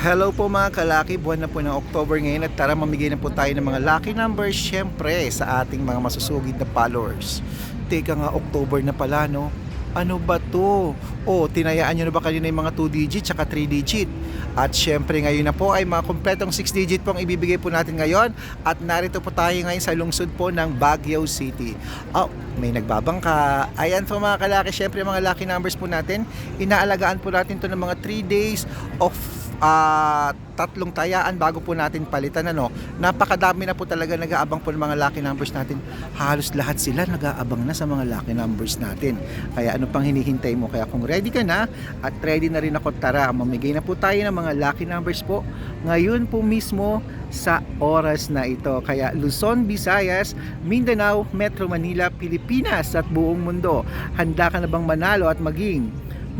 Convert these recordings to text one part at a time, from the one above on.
Hello po mga kalaki, buwan na po ng October ngayon at tara mamigay na po tayo ng mga lucky numbers syempre sa ating mga masusugid na followers. Teka nga, October na pala no? Ano ba to? O, tinayaan nyo na ba kanina yung mga 2 digit tsaka 3 digit? At syempre ngayon na po ay mga kompletong 6 digit po ang ibibigay po natin ngayon at narito po tayo ngayon sa lungsod po ng Baguio City. Oh, may nagbabangka. Ayan po mga kalaki, syempre mga lucky numbers po natin. Inaalagaan po natin to ng mga 3 days of ah tatlong tayaan bago po natin palitan ano. Napakadami na po talaga nag-aabang po ng mga lucky numbers natin. Halos lahat sila nag-aabang na sa mga lucky numbers natin. Kaya ano pang hinihintay mo? Kaya kung ready ka na at ready na rin ako tara, mamigay na po tayo ng mga lucky numbers po ngayon po mismo sa oras na ito. Kaya Luzon, Visayas, Mindanao, Metro Manila, Pilipinas at buong mundo. Handa ka na bang manalo at maging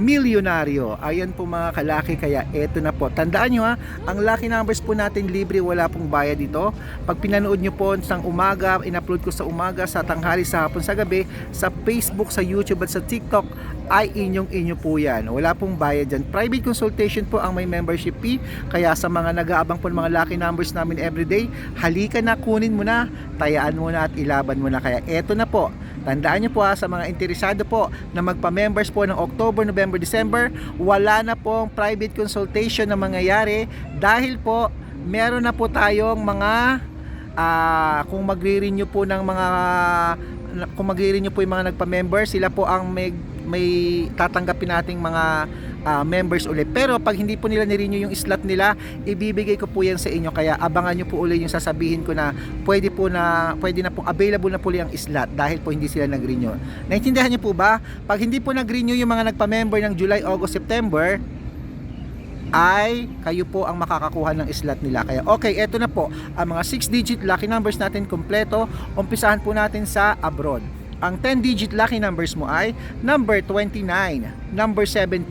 milyonaryo. Ayan po mga kalaki kaya eto na po. Tandaan nyo ha, ang lucky numbers po natin libre, wala pong bayad dito. Pag pinanood nyo po sa umaga, in-upload ko sa umaga, sa tanghali, sa hapon, sa gabi, sa Facebook, sa YouTube at sa TikTok, ay inyong inyo po yan. Wala pong bayad dyan. Private consultation po ang may membership fee. Kaya sa mga nag-aabang po ng mga lucky numbers namin everyday, halika na, kunin mo na, tayaan mo na at ilaban mo na. Kaya eto na po. Tandaan nyo po ha, sa mga interesado po na magpa-members po ng October, November, December, wala na pong private consultation na mangyayari dahil po meron na po tayong mga ah, kung magre-renew po ng mga kung magre-renew po yung mga nagpa-member, sila po ang may, may tatanggapin nating mga ah, members ulit. Pero pag hindi po nila ni-renew yung slot nila, ibibigay ko po yan sa inyo. Kaya abangan nyo po ulit yung sasabihin ko na pwede po na pwede na po available na po yung slot dahil po hindi sila nag-renew. Naintindihan nyo po ba? Pag hindi po nag-renew yung mga nagpa-member ng July, August, September, ay kayo po ang makakakuha ng slot nila. Kaya okay, eto na po. Ang mga 6 digit lucky numbers natin kompleto. Umpisahan po natin sa abroad. Ang 10 digit lucky numbers mo ay number 29, number 17,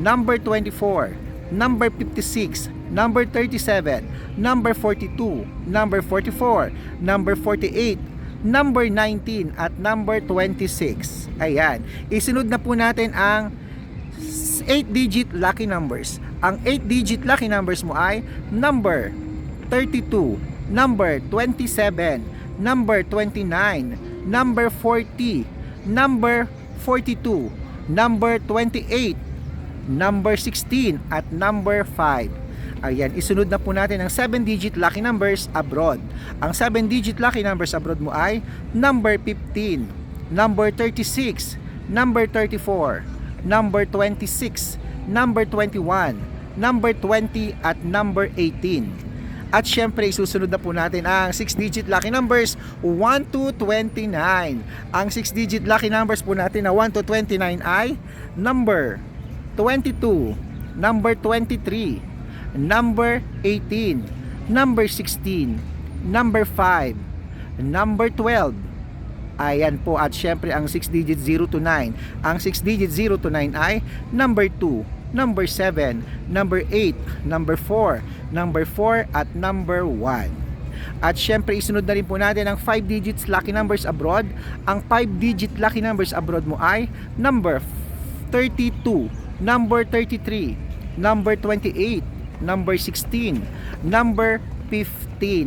number 24, number 56, number 37, number 42, number 44, number 48, number 19 at number 26. Ayan. Isunod na po natin ang 8-digit lucky numbers. Ang 8-digit lucky numbers mo ay number 32, number 27, number 29, number 40, number 42, number 28, number 16 at number 5. Ayan, isunod na po natin ang 7-digit lucky numbers abroad. Ang 7-digit lucky numbers abroad mo ay number 15, number 36, number 34, number 26, number 21, number 20 at number 18. At syempre, susunod na po natin ang 6-digit lucky numbers 1 to 29. Ang 6-digit lucky numbers po natin na 1 to 29 ay number 22, number 23, number 18, number 16, number 5, number 12, Ayan po at syempre ang 6 digit 0 to 9. Ang 6 digit 0 to 9 ay number 2, number 7, number 8, number 4, number 4 at number 1. At syempre isunod na rin po natin ang 5 digits lucky numbers abroad. Ang 5 digit lucky numbers abroad mo ay number 32, number 33, number 28, number 16, number 15.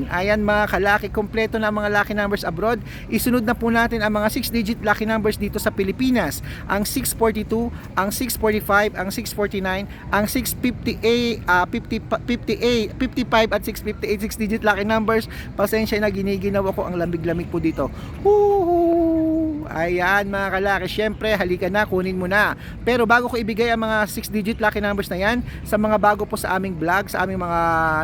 Ayan mga kalaki, kompleto na ang mga lucky numbers abroad. Isunod na po natin ang mga 6-digit lucky numbers dito sa Pilipinas. Ang 642, ang 645, ang 649, ang 658, ah, 50, 58, 55 at 658 6-digit lucky numbers. Pasensya na giniginaw ako ang lamig-lamig po dito. Woohoo! Ayan mga kalaki, syempre halika na, kunin mo na. Pero bago ko ibigay ang mga 6-digit lucky numbers na yan, sa mga bago po sa aming vlog, sa aming mga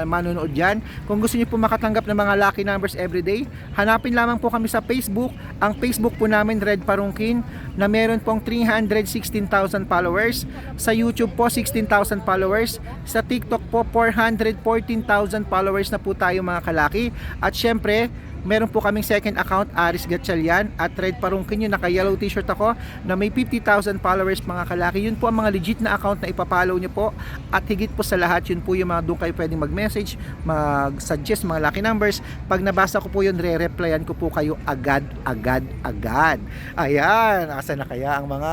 manonood dyan, kung gusto niyo po makatanggap ng mga lucky numbers everyday, hanapin lamang po kami sa Facebook. Ang Facebook po namin, Red Parungkin, na meron pong 316,000 followers. Sa YouTube po, 16,000 followers. Sa TikTok po, 414,000 followers na po tayo mga kalaki. At syempre, meron po kaming second account, Aris Gatchalian at Red Parungkin yun, naka yellow t-shirt ako na may 50,000 followers mga kalaki. Yun po ang mga legit na account na ipapollow nyo po at higit po sa lahat, yun po yung mga doon kayo pwedeng mag-message, mag-suggest mga lucky numbers. Pag nabasa ko po yun, re-replyan ko po kayo agad, agad, agad. Ayan, asa na kaya ang mga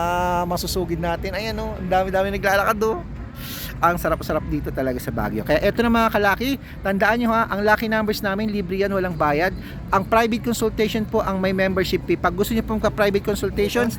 masusugid natin? Ayan o, ang dami-dami naglalakad do. Ang sarap-sarap dito talaga sa Baguio. Kaya eto na mga kalaki, tandaan nyo ha, ang lucky numbers namin, libre yan, walang bayad. Ang private consultation po ang may membership fee. Pag gusto nyo po private consultation,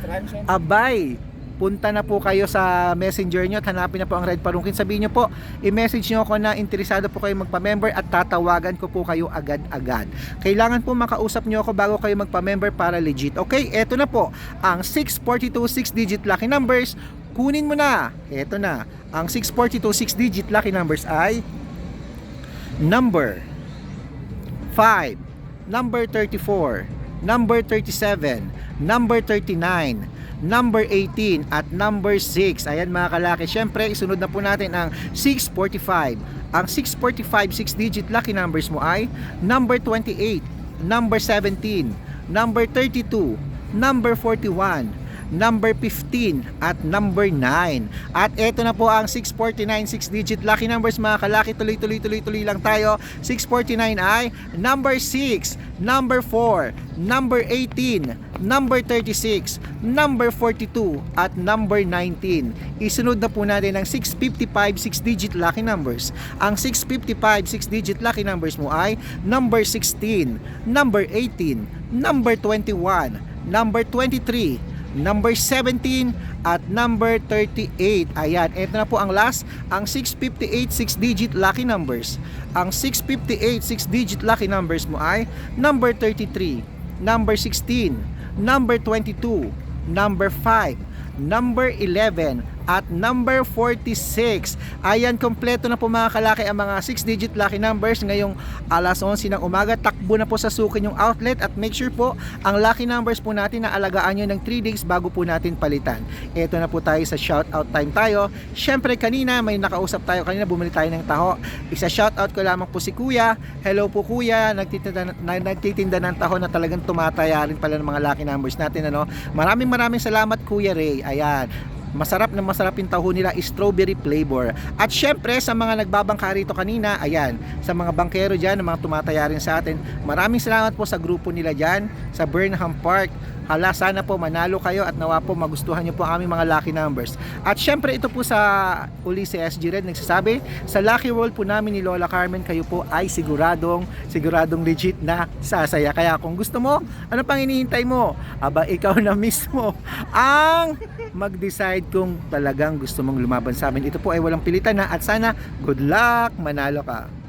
abay, punta na po kayo sa messenger nyo at hanapin na po ang Red Parungkin. Sabihin nyo po, i-message nyo ako na interesado po kayo magpa-member at tatawagan ko po kayo agad-agad. Kailangan po makausap nyo ako bago kayo magpa-member para legit. Okay, eto na po, ang 642 6-digit lucky numbers, kunin mo na. Eto na, ang 642 6-digit lucky numbers ay number 5, number 34, number 37, number 39, number 18 at number 6. Ayan mga kalaki. Syempre, isunod na po natin ang 645. Ang 645 6-digit lucky numbers mo ay number 28, number 17, number 32, number 41, number 15 at number 9. At eto na po ang 649 6-digit lucky numbers mga kalaki. Tuloy-tuloy tuloy-tuloy lang tayo. 649 ay number 6, number 4, number 18, number 36, number 42 at number 19. Isunod na po natin ang 655 6-digit lucky numbers. Ang 655 6-digit lucky numbers mo ay number 16, number 18, number 21, number 23, number 17 at number 38. Ayan, ito na po ang last, ang 658 6-digit lucky numbers. Ang 658 6-digit lucky numbers mo ay number 33, number 16, number 22, number 5, number 11 at number 46. Ayan, kompleto na po mga kalaki ang mga 6-digit lucky numbers ngayong alas 11 ng umaga. Takbo na po sa sukin yung outlet at make sure po ang lucky numbers po natin na alagaan nyo ng 3 days bago po natin palitan. Ito na po tayo sa shoutout time tayo. Syempre kanina may nakausap tayo kanina bumili tayo ng taho. Isa shoutout ko lamang po si Kuya. Hello po Kuya, nagtitinda, na, nagtitinda ng taho na talagang tumataya rin pala ng mga lucky numbers natin ano. Maraming maraming salamat Kuya Ray. Ayan masarap na masarap yung taho nila strawberry flavor. At syempre sa mga nagbabangka rito kanina ayan sa mga bangkero dyan mga tumataya rin sa atin maraming salamat po sa grupo nila dyan sa Burnham Park. Hala sana po manalo kayo at nawa po magustuhan nyo po ang aming mga lucky numbers. At syempre ito po sa uli si SG Red nagsasabi sa lucky roll po namin ni Lola Carmen kayo po ay siguradong siguradong legit na sasaya. Kaya kung gusto mo ano pang hinihintay mo? Aba ikaw na mismo ang mag-decide kung talagang gusto mong lumaban sa amin. Ito po ay walang pilitan na at sana good luck, manalo ka.